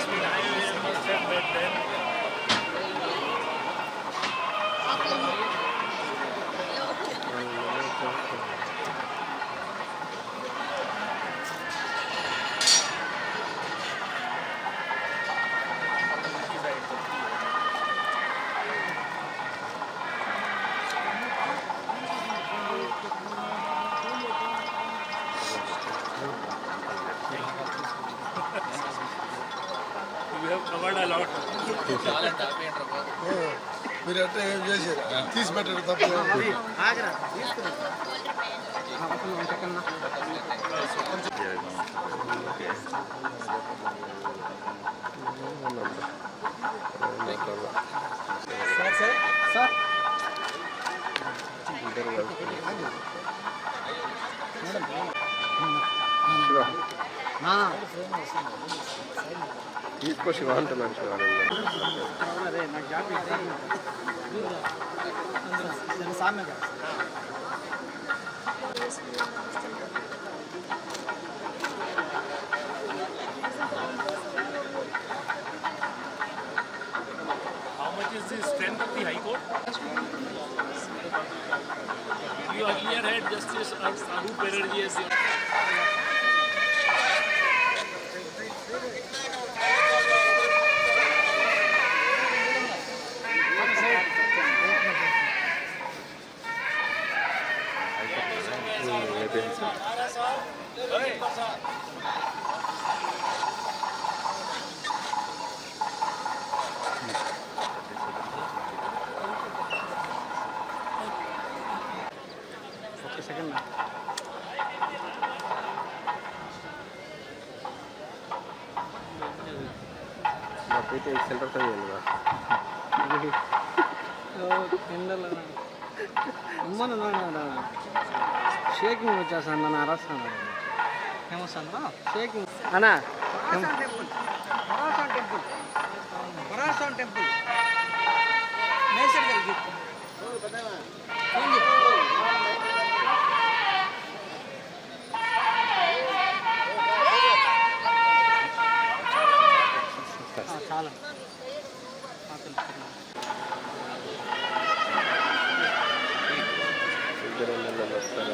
Thank you. మీరు అంటే ఏం చేశారు? తీసి పెట్టడం తప్ప తీసుకో శివ అంటున్నాను How much is the strength of the High Court? You earlier had Justice Arup Banerjee as your నాకైతే సెంటర్ టైం ఉంది అమ్మను షేకింగ్ వచ్చేసాను నన్ను అరస్తాను. ఏమొస్తాను షేకింగ్ అన్నా బరాసాన్ టెంపుల్. బరాసాన్ టెంపుల్. మేసర్ గారికి phone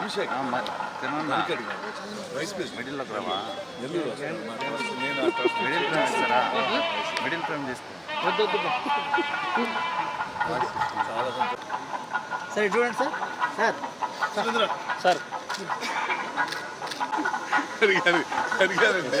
Abhishek. Vice president రావా నెల్లూరు మిడిల్ ప్రైమ్ ఇస్తారా? Middle prime. సరే చూడండి సార్. సార్. సార్. అడిగారు అడిగారండి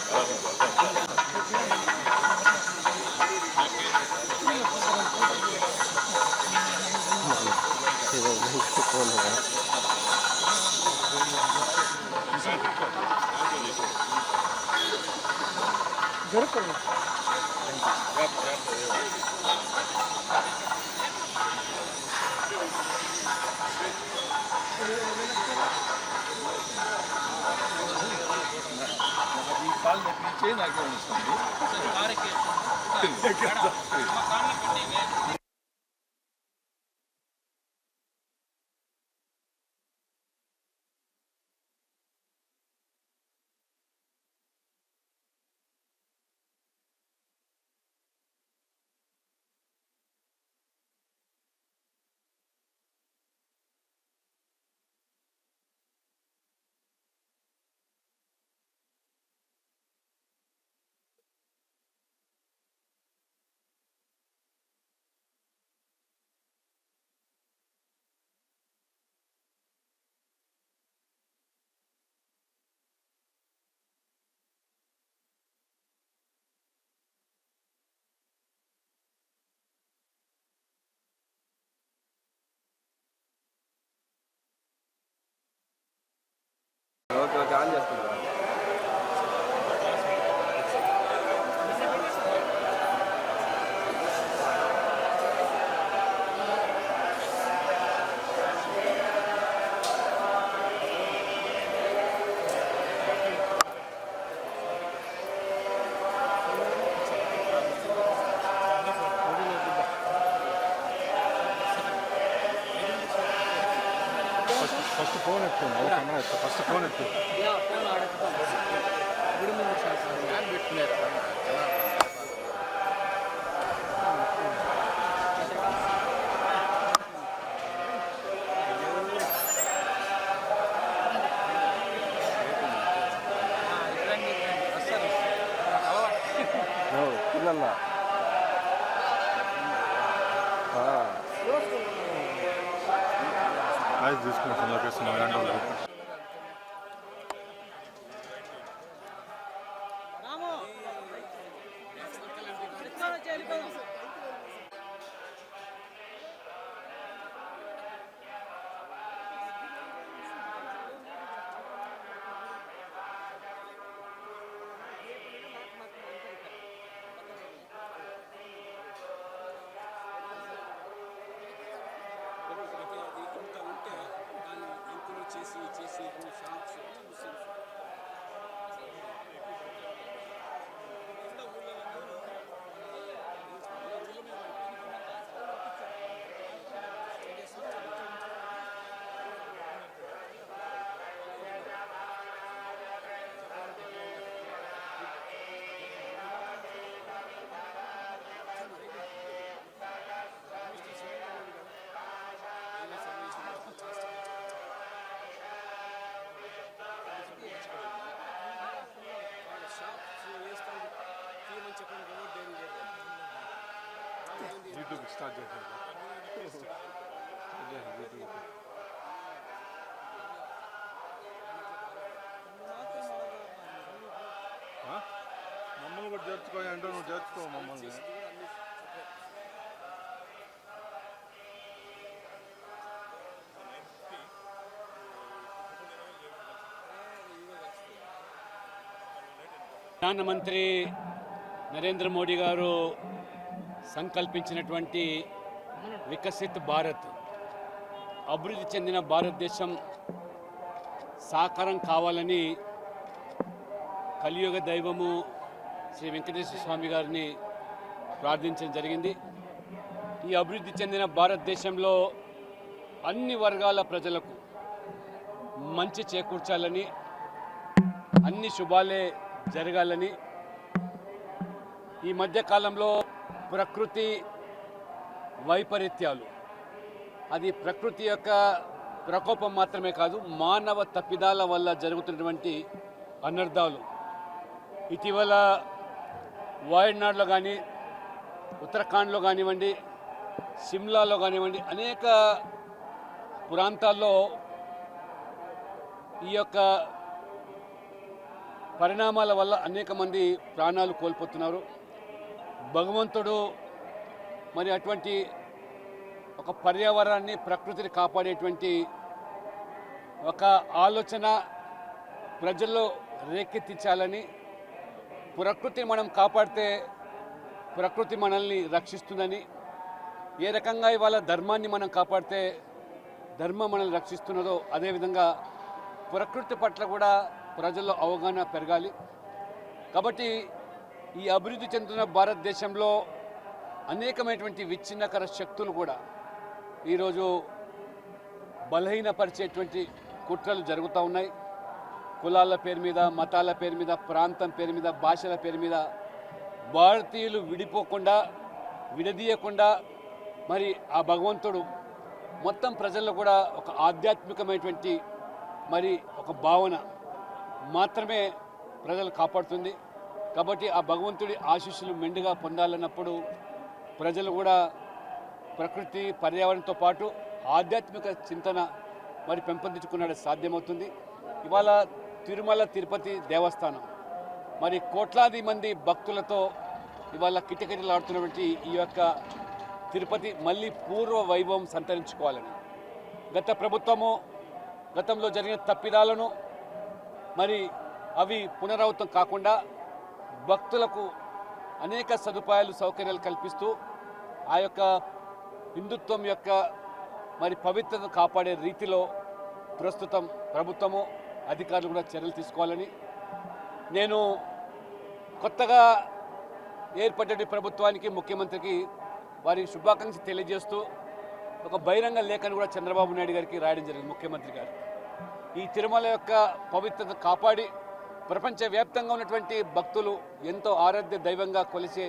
palme picena che non so. Pare che... yeah phone ఆడేస్తాం గుడి ముందు సార్ ఓ, పిల్లల ఐదు తీసుకుంటాం లొకేషన్ ఇలాంటి వాళ్ళు స్టార్ట్ మమ్మల్ని కూడా చేర్చుకో అంటే నువ్వు చేర్చుకో మమ్మల్ని ప్రధానమంత్రి నరేంద్ర మోడీ గారు సంకల్పించినటువంటి వికసిత్ భారత్ అభివృద్ధి చెందిన భారతదేశం సాకారం కావాలని కలియుగ దైవము శ్రీ వెంకటేశ్వర స్వామి గారిని ప్రార్థించడం జరిగింది. ఈ అభివృద్ధి చెందిన భారతదేశంలో అన్ని వర్గాల ప్రజలకు మంచి చేకూర్చాలని అన్ని శుభాలే జరగాలని ఈ మధ్యకాలంలో ప్రకృతి వైపరీత్యాలు. అది ప్రకృతి యొక్క ప్రకోపం మాత్రమే కాదు మానవ తప్పిదాల వల్ల జరుగుతున్నటువంటి అనర్థాలు ఇటీవల వాయనాడ్లో కానీ ఉత్తరాఖండ్లో కానివ్వండి సిమ్లాలో కానివ్వండి అనేక ప్రాంతాల్లో ఈ యొక్క పరిణామాల వల్ల అనేక మంది ప్రాణాలు కోల్పోతున్నారు. భగవంతుడు మరి అటువంటి ఒక పర్యావరణాన్ని ప్రకృతిని కాపాడేటువంటి ఒక ఆలోచన ప్రజల్లో రేకెత్తించాలని ప్రకృతిని మనం కాపాడితే ప్రకృతి మనల్ని రక్షిస్తుందని ఏ రకంగా ఇవాళ ధర్మాన్ని మనం కాపాడితే ధర్మం మనల్ని రక్షిస్తున్నదో అదేవిధంగా ప్రకృతి పట్ల కూడా ప్రజల్లో అవగాహన పెరగాలి. కాబట్టి ఈ అభివృద్ధి చెందుతున్న భారతదేశంలో అనేకమైనటువంటి విచ్ఛిన్నకర శక్తులు కూడా ఈరోజు బలహీనపరిచేటువంటి కుట్రలు జరుగుతూ ఉన్నాయి. కులాల పేరు మీద మతాల పేరు మీద ప్రాంతం పేరు మీద భాషల పేరు మీద భారతీయులు విడిపోకుండా విడదీయకుండా మరి ఆ భగవంతుడు మొత్తం ప్రజల్లో కూడా ఒక ఆధ్యాత్మికమైనటువంటి మరి ఒక భావన మాత్రమే ప్రజలు కాపాడుతుంది. కాబట్టి ఆ భగవంతుడి ఆశీస్సులు మెండుగా పొందాలన్నప్పుడు ప్రజలు కూడా ప్రకృతి పర్యావరణంతో పాటు ఆధ్యాత్మిక చింతన మరి పెంపొందించుకున్నది సాధ్యమవుతుంది. ఇవాళ తిరుమల తిరుపతి దేవస్థానం. మరి కోట్లాది మంది భక్తులతో ఇవాళ కిటకిటలాడుతున్నటువంటి ఈ యొక్క తిరుపతి మళ్ళీ పూర్వ వైభవం సంతరించుకోవాలని. గత ప్రభుత్వము గతంలో జరిగిన తప్పిదాలను మరి అవి పునరావృతం కాకుండా భక్తులకు అనేక సదుపాయాలు సౌకర్యాలు కల్పిస్తూ ఆ యొక్క హిందుత్వం యొక్క మరి పవిత్రతను కాపాడే రీతిలో ప్రస్తుతం ప్రభుత్వము అధికారులు కూడా చర్యలు తీసుకోవాలని నేను కొత్తగా ఏర్పడ్డ ప్రభుత్వానికి ముఖ్యమంత్రికి వారి శుభాకాంక్షలు తెలియజేస్తూ ఒక బహిరంగ లేఖను కూడా చంద్రబాబు నాయుడు గారికి రాయడం జరిగింది ముఖ్యమంత్రి గారు. ఈ తిరుమల యొక్క పవిత్రత కాపాడి ప్రపంచవ్యాప్తంగా ఉన్నటువంటి భక్తులు ఎంతో ఆరాధ్య దైవంగా కొలిసే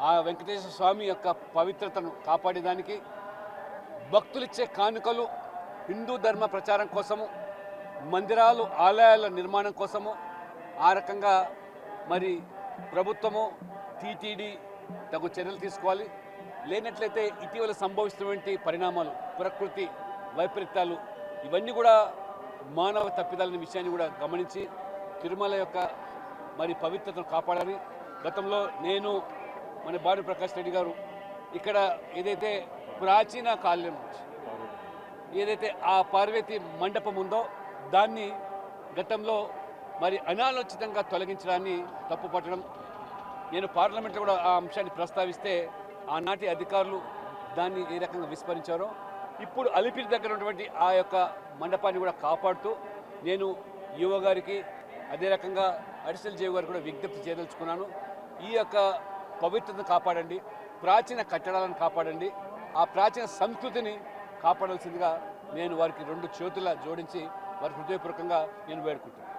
ఆ వెంకటేశ్వర స్వామి యొక్క పవిత్రతను కాపాడేదానికి భక్తులిచ్చే కానుకలు హిందూ ధర్మ ప్రచారం కోసము మందిరాలు ఆలయాల నిర్మాణం కోసము ఆ రకంగా మరి ప్రభుత్వము టీటీడీ తగు చర్యలు తీసుకోవాలి. లేనట్లయితే ఇటీవల సంభవిస్తున్నటువంటి పరిణామాలు ప్రకృతి వైపరీత్యాలు ఇవన్నీ కూడా మానవ తప్పిదాలనే విషయాన్ని కూడా గమనించి తిరుమల యొక్క మరి పవిత్రతను కాపాడాలి గతంలో నేను మన భాను ప్రకాష్ రెడ్డి గారు ఇక్కడ ఏదైతే ప్రాచీన కాలం నుంచి ఏదైతే ఆ పార్వతి మండపం ఉందో దాన్ని గతంలో మరి అనాలోచితంగా తొలగించడాన్ని తప్పుపట్టడం నేను పార్లమెంట్లో కూడా ఆ అంశాన్ని ప్రస్తావిస్తే ఆనాటి అధికారులు దాన్ని ఏ రకంగా విస్మరించారో ఇప్పుడు అలిపిరి దగ్గర ఉన్నటువంటి ఆ యొక్క మండపాన్ని కూడా కాపాడుతూ నేను యువ గారికి అదే రకంగా అడిషనల్ జీవి గారు కూడా విజ్ఞప్తి చేయదలుచుకున్నాను ఈ యొక్క పవిత్రతను కాపాడండి ప్రాచీన కట్టడాలను కాపాడండి ఆ ప్రాచీన సంస్కృతిని కాపాడాల్సిందిగా నేను వారికి రెండు చేతుల జోడించి వారి హృదయపూర్వకంగా నేను వేడుకుంటాను